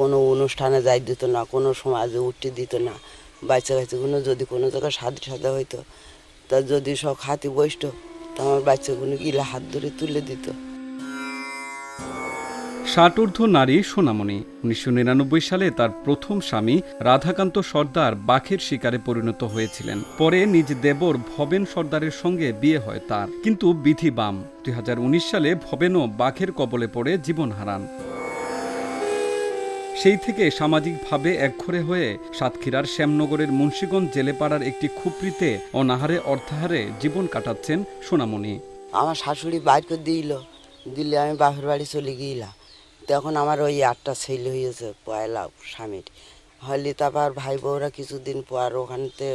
কোনো অনুষ্ঠানে যাই দিত না, কোনো সমাজে উঠতে দিত না, বাচ্চা কাচ্চাগুলো যদি কোনো জায়গায় সাদে সাদা হইতো, তা যদি সব হাতি বসত, তা আমার বাচ্চাগুলো গিলা হাত ধরে তুলে দিত। ষাটঊর্ধ্ব নারী সোনামণি, উনিশশো নিরানব্বই সালে তার প্রথম স্বামী রাধাকান্ত সর্দার বাঘের শিকারে পরিণত হয়েছিলেন। পরে নিজ দেবর ভবেন সর্দারের সঙ্গে বিয়ে হয় তার। কিন্তু বিধি বাম, দুই হাজার উনিশ সালে ভবেনও বাঘের কবলে পড়ে জীবন হারান। সেই থেকে সামাজিকভাবে একঘরে হয়ে সাতক্ষীরার শ্যামনগরের মুন্সীগঞ্জ জেলেপাড়ার একটি খুপড়িতে অনাহারে অর্ধাহারে জীবন কাটাচ্ছেন সোনামণি। আমার শাশুড়ি বাইর করে দিল, দিলে আমি বাপের বাড়ি চলে গিয়েলাম। তখন আমার ওই আটটা ছেলে হয়েছে, পয়লা স্বামীর। হলে তারপর ভাই বউরা কিছুদিন পর ওখানতে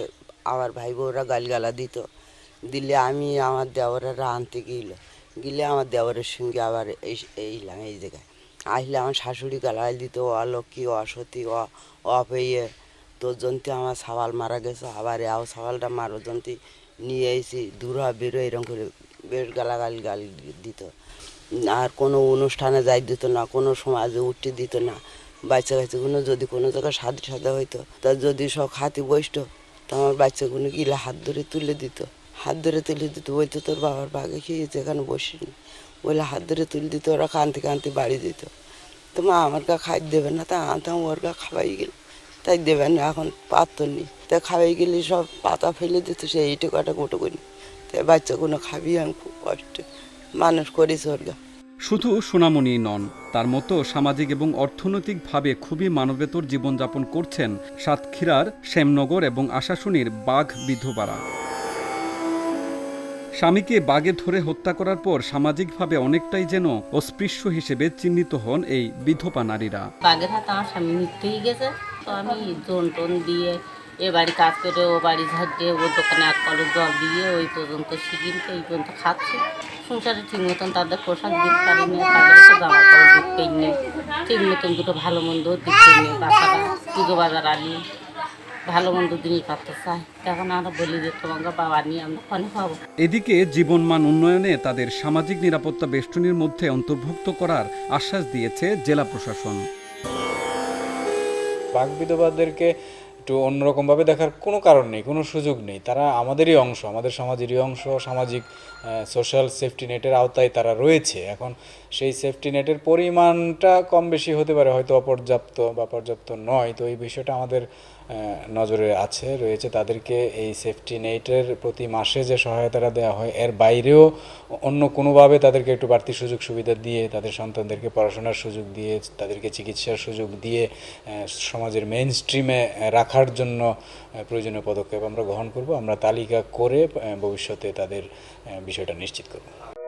আবার ভাই বউরা গালগালা দিত। দিলে আমি আমার দেওরেরা আনতে গিয়েছিল গেলে আমার দেওরের সঙ্গে আবার এই এইলাম, এই জায়গায়। আসলে আমার শাশুড়ি গালাগাল দিত অলক্ষী অসতী অপেয়ে, তোর জন্তি আমার সাবাল মারা গেছে, আবার এও সাবালটা মারো, জন্তি নিয়ে এসেছি দূরা বেরো এরকম করে বেশ গালাগালি গালি দিত। আর কোনো অনুষ্ঠানে যাই দিত না, কোনো সমাজে উঠতে দিত না, বাচ্চা কাচ্চাগুলো যদি কোনো জায়গায় সাদে সাদা হইতো, তা যদি সব হাতি বসত তো আমার বাচ্চাগুলো গিলা হাত ধরে তুলে দিত। হাত ধরে তুলে দিত বলতো তোর বাবার বাগে খেয়েছে এখানে বসিনি? বলে হাত ধরে তুলে দিত ওরা কানতে কানতে বাড়ি দিত। তো মা আমার গা খাই দেবে না, তা আনতাম ওর গা খাওয়াই গেল। তাই দেবে না, এখন পাত্র নেই তা খাওয়াই গেলে সব পাতা ফেলে দিত সে এইটু কাটা গোটো করি তাই বাচ্চাগুলো খাবি আমি খুব কষ্ট মানুষ করিস ওর গা। শুধু সোনামণি নন, তার মতো সামাজিক এবং অর্থনৈতিকভাবে খুবই মানবেতর জীবনযাপন করছেন সাতক্ষীরার শ্যামনগর এবং আশাশুনির বাঘ বিধবারা। স্বামীকে বাগে ধরে হত্যা করার পর সামাজিকভাবে অনেকটাই যেন অস্পৃশ্য হিসেবে চিহ্নিত হন এই বিধবা নারীরা। বাগের হাতে আমার স্বামী মৃত্যু গেছে, তো আমি জোন টোন দিয়ে এ বাড়ি কাজ করে, ও বাড়ি ঝাড়িয়ে ওর দোকানে এক কলের জল দিয়ে ওই পর্যন্ত শিখিনতে এই পর্যন্ত খাচ্ছি। সংসারে ঠিক মতন তাদের পোশাক দিতে পারিনি, তাদের তো জামা কাপড় দিতেই নেই। ঠিক মতন দুটো ভালো মন্দ দিতে নেই, বাচ্চারা পুজো বাজার আনি ভালো মন্দ জিনিস পাতে তখন আমরা বলি যে তোমাকে বাবা নিয়ে আমরা পাবো এদিকে জীবনমান উন্নয়নে তাদের সামাজিক নিরাপত্তা বেষ্টনীর মধ্যে অন্তর্ভুক্ত করার আশ্বাস দিয়েছে জেলা প্রশাসন। বাঘ বিধবাদেরকে একটু অন্যরকমভাবে দেখার কোনো কারণ নেই কোনো সুযোগ নেই। তারা আমাদেরই অংশ আমাদের সমাজেরই অংশ সামাজিক সোশ্যাল সেফটি নেটের আওতায় তারা রয়েছে। এখন সেই সেফটি নেটের পরিমাণটা কম বেশি হতে পারে হয়তো অপর্যাপ্ত বা পর্যাপ্ত নয়। তো এই বিষয়টা আমাদের নজরে আছে, রয়েছে। তাদেরকে এই সেফটি নেটের প্রতি মাসে যে সহায়তাটা দেওয়া হয়, এর বাইরেও অন্য কোনোভাবে তাদেরকে একটু বাড়তি সুযোগ সুবিধা দিয়ে, তাদের সন্তানদেরকে পড়াশোনার সুযোগ দিয়ে, তাদেরকে চিকিৎসার সুযোগ দিয়ে সমাজের মেইন স্ট্রিমে রাখার জন্য প্রয়োজনীয় পদক্ষেপ আমরা গ্রহণ করব। আমরা তালিকা করে ভবিষ্যতে তাদের বিষয়টা নিশ্চিত করব।